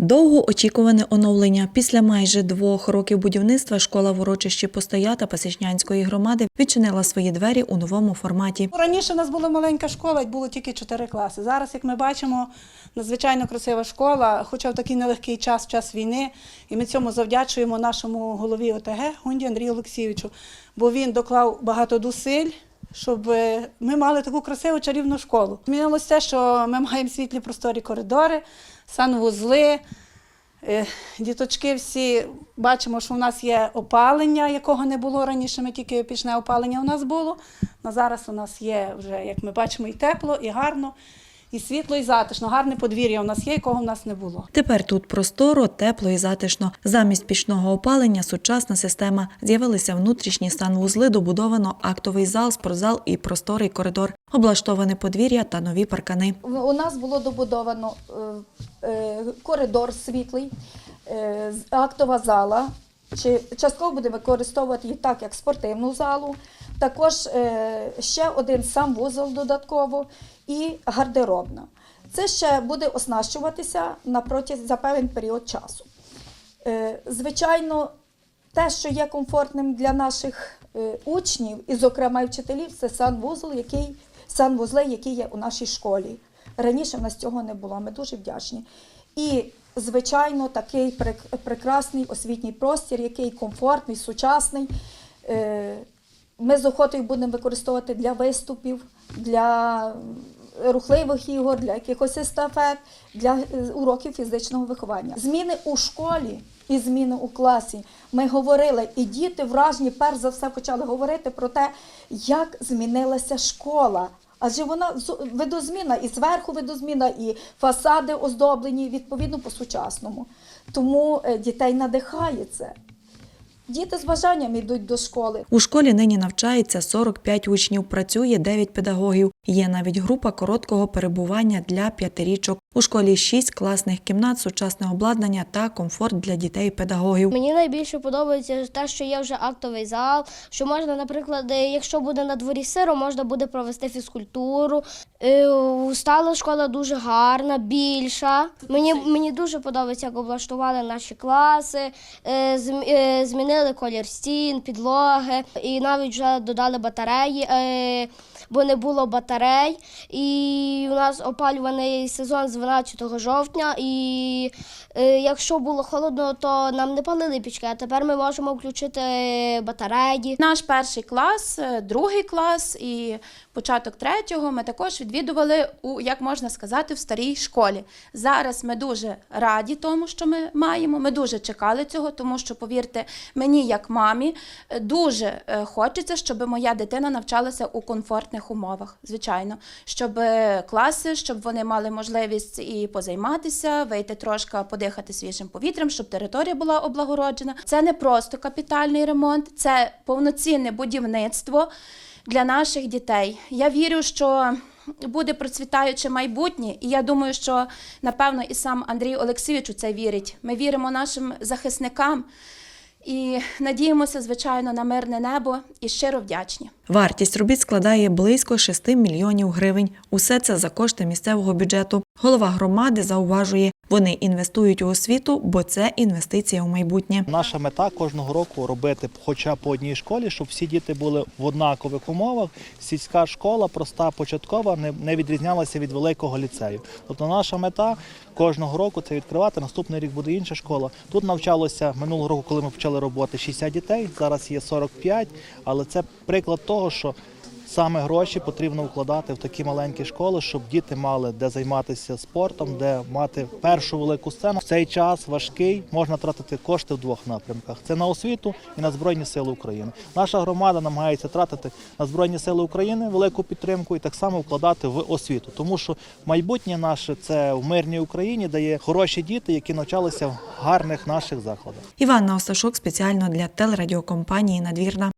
Довго очікуване оновлення. Після майже двох років будівництва школа в урочищі Постоята Пасічнянської громади відчинила свої двері у новому форматі. Раніше у нас була маленька школа, було тільки чотири класи. Зараз, як ми бачимо, надзвичайно красива школа, хоча в такий нелегкий час, час війни. І ми цьому завдячуємо нашому голові ОТГ Гунді Андрію Олексійовичу, бо він доклав багато зусиль. Щоб ми мали таку красиву чарівну школу. Змінилося те, що ми маємо світлі просторі коридори, санвузли. Е, Діточки всі бачимо, що в нас є опалення, якого не було раніше. Ми тільки пічне опалення у нас було. На зараз у нас є вже, як ми бачимо, і тепло, і гарно, і світло, і затишно. Гарне подвір'я у нас є, якого в нас не було. Тепер тут просторо, тепло і затишно. Замість пічного опалення сучасна система. З'явилися внутрішні санвузли, добудовано актовий зал, спортзал і просторий коридор, облаштоване подвір'я та нові паркани. У нас було добудовано е, е, коридор світлий, е, актова зала. Чи частково буде використовувати її так, як спортивну залу. Також е, ще один санвузол додатково і гардеробна. Це ще буде оснащуватися на протязі за певний період часу. Е, Звичайно, те, що є комфортним для наших е, учнів, і, зокрема, і вчителів, це санвузол, який, санвузли, які є у нашій школі. Раніше в нас цього не було. Ми дуже вдячні. І, звичайно, такий прекрасний освітній простір, який комфортний, сучасний. Ми з охотою будемо використовувати для виступів, для рухливих ігор, для якихось естафет, для е, уроків фізичного виховання. Зміни у школі і зміни у класі. Ми говорили, і діти вражені, перш за все, почали говорити про те, як змінилася школа. Адже вона видозміна і зверху видозміна, і фасади оздоблені відповідно по-сучасному. Тому е, дітей надихає це. Діти з бажанням йдуть до школи. У школі нині навчається 45 учнів, працює 9 педагогів. Є навіть група короткого перебування для п'ятирічок. У школі 6 класних кімнат, сучасне обладнання та комфорт для дітей і педагогів. Мені найбільше подобається те, що є вже актовий зал, що можна, наприклад, е, якщо буде на дворі сиро, можна буде провести фізкультуру. Е, Стала школа дуже гарна, більша. Мені, мені дуже подобається, як облаштували наші класи, е, зм- змінили колір стін, підлоги, і навіть вже додали батареї, бо не було батарей. І у нас опалюваний сезон з 12 жовтня. І е, якщо було холодно, то нам не палили пічки, а тепер ми можемо включити батареї. Наш перший клас, е, другий клас і початок третього ми також відвідували у, як можна сказати, в старій школі. Зараз ми дуже раді тому, що ми маємо. Ми дуже чекали цього, тому що, повірте, мені, як мамі, е, дуже хочеться, щоб моя дитина навчалася у комфортних умовах, звичайно, щоб е, класи, щоб вони мали можливість і позайматися, вийти трошки подихати свіжим повітрям, щоб територія була облагороджена. Це не просто капітальний ремонт, це повноцінне будівництво для наших дітей. Я вірю, що буде процвітаюче майбутнє, і я думаю, що напевно і сам Андрій Олексійович у це вірить. Ми віримо нашим захисникам і надіємося, звичайно, на мирне небо і щиро вдячні. Вартість робіт складає близько 6 мільйонів гривень. Усе це за кошти місцевого бюджету. Голова громади зауважує, вони інвестують у освіту, бо це інвестиція у майбутнє. Наша мета кожного року робити хоча б по одній школі, щоб всі діти були в однакових умовах. Сільська школа, проста початкова, не, відрізнялася від великого ліцею. Тобто наша мета кожного року це відкривати. Наступний рік буде інша школа. Тут навчалося минулого року, коли ми почали роботи, 60 дітей. Зараз є 45, але це приклад того, що Саме гроші потрібно вкладати в такі маленькі школи, щоб діти мали де займатися спортом, де мати першу велику сцену. В цей час важкий можна тратити кошти в двох напрямках: це на освіту і на збройні сили України. Наша громада намагається тратити на збройні сили України велику підтримку і так само вкладати в освіту, тому що майбутнє наше це в мирній Україні, де є хороші діти, які навчалися в гарних наших закладах. Іванна Осташук спеціально для телерадіокомпанії Надвірна.